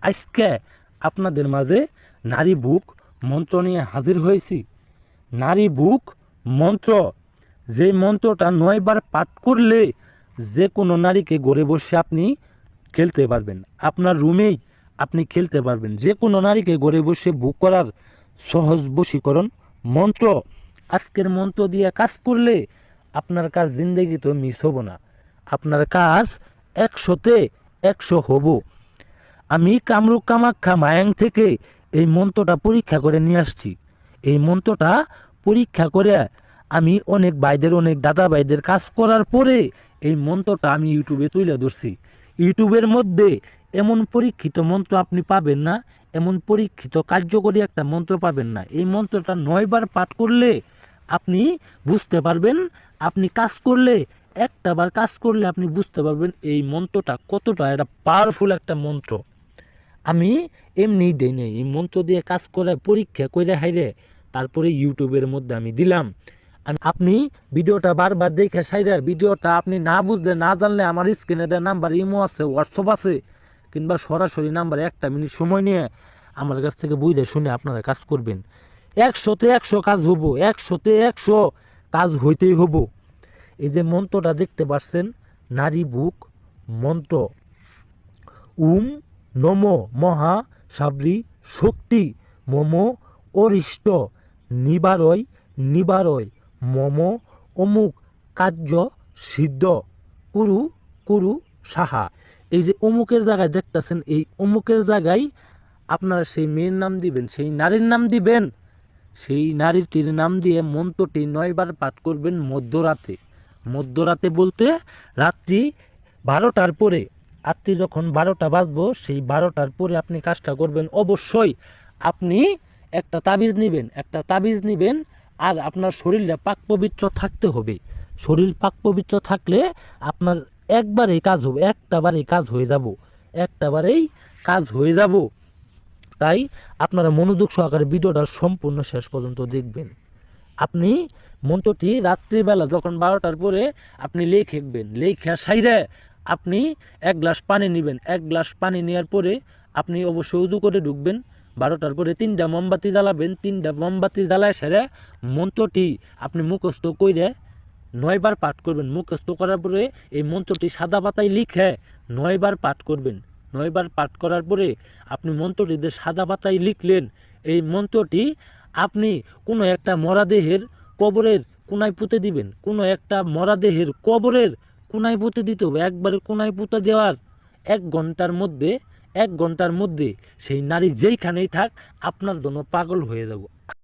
আজকে আপনাদের মাঝে নারী বুক মন্ত্র নিয়ে হাজির হয়েছি। নারী বুক মন্ত্র। যে মন্ত্রটা নয়বার পাঠ করলে যে কোনো নারীকে গড়ে বসে আপনি খেলতে পারবেন। আপনার রুমেই আপনি খেলতে পারবেন। যে কোনো নারীকে গড়ে বসে বুক করার সহজ বশীকরণ মন্ত্র। আজকের মন্ত্র দিয়ে কাজ করলে আপনার কাজ জিন্দগি তো মিস হব না। আপনার কাজ একশোতে একশো হব। আমি কামরূপ কামাখ্যা মায়াং থেকে এই মন্ত্রটা পরীক্ষা করে নিয়ে আসছি। এই মন্ত্রটা পরীক্ষা করে আমি অনেক ভাইদের, অনেক দাদা ভাইদের কাজ করার পরে এই মন্ত্রটা আমি ইউটিউবে তুলে ধরছি। ইউটিউবের মধ্যে এমন পরীক্ষিত মন্ত্র আপনি পাবেন না, এমন পরীক্ষিত কার্যকরী একটা মন্ত্র পাবেন না। এই মন্ত্রটা নয়বার পাঠ করলে আপনি বুঝতে পারবেন, আপনি কাজ করলে একটা বার কাজ করলে আপনি বুঝতে পারবেন এই মন্ত্রটা কতটা একটা পাওয়ারফুল একটা মন্ত্র। আমি এমনি দেই নাই, এই মন্ত্র দিয়ে কাজ করে পরীক্ষা করে হাইরে তারপরে ইউটিউবের মধ্যে আমি দিলাম। আপনি ভিডিওটা বারবার দেখে সাইরে ভিডিওটা আপনি না বুঝলে, না জানলে আমার স্ক্রিনে দেওয়া নাম্বার ইমো আছে, হোয়াটসঅ্যাপ আছে, কিংবা সরাসরি নাম্বার একটা মিনিট সময় নিয়ে আমার কাছ থেকে বুঝে শুনে আপনারা কাজ করবেন। একশোতে একশো কাজ হব, একশোতে একশো কাজ হইতেই হব। এই যে মন্ত্রটা দেখতে পাচ্ছেন নারী বুক মন্ত্র। উম নম মহা সাবরি শক্তি মম অরিষ্ট নিবারয় নিবারয় মম অমুক কার্য সিদ্ধ কুরু কুরু সাহা। এই যে অমুকের জায়গায় দেখতেছেন, এই অমুকের জায়গায় আপনারা সেই মেয়ের নাম দিবেন, সেই নারীর নাম দিবেন। সেই নারীটির নাম দিয়ে মন্ত্রটি নয়বার পাঠ করবেন মধ্যরাতে। মধ্যরাতে বলতে রাত্রি বারোটার পরে রাত্রি যখন বারোটা বাজবো, সেই বারোটার পরে আপনি কাজটা করবেন। অবশ্যই আপনি একটা তাবিজ নেবেন, একটা তাবিজ নেবেন, আর আপনার শরীরটা পাক পবিত্র থাকতে হবে। শরীর পাক পবিত্র থাকলে আপনার একবারেই কাজ হবে, একটাবারেই কাজ হয়ে যাব, একটাবারেই কাজ হয়ে যাব। তাই আপনারা মনোযোগ সহকারে ভিডিওটা সম্পূর্ণ শেষ পর্যন্ত দেখবেন। আপনি মন্ত্রটি রাত্রিবেলা যখন বারোটার পরে আপনি লেখবেন, লেখা সাইরে আপনি এক গ্লাস পানি নেবেন। এক গ্লাস পানি নেওয়ার পরে আপনি অবশ্যই উদু করে ঢুকবেন। বারোটার পরে তিনটা মোমবাতি জ্বালাবেন। তিনটা মোমবাতি জ্বালায় সেরে মন্ত্রটি আপনি মুখস্থ কইরে নয়বার পাঠ করবেন। মুখস্থ করার পরে এই মন্ত্রটি সাদা পাতায় লিখে নয়বার পাঠ করবেন। নয়বার পাঠ করার পরে আপনি মন্ত্রটি যে সাদা পাতায় লিখলেন। এই মন্ত্রটি আপনি কোনো একটা মরাদেহের কবরের কোনায় পুঁতে দিবেন। কোনো একটা মরাদেহের কবরের কোনায় পুঁতে দিতে হবে, একবারে কোনায় পুঁতে দেওয়ার এক ঘণ্টার মধ্যে, এক ঘণ্টার মধ্যে সেই নারী যেইখানেই থাক, আপনার জন্য পাগল হয়ে যাব।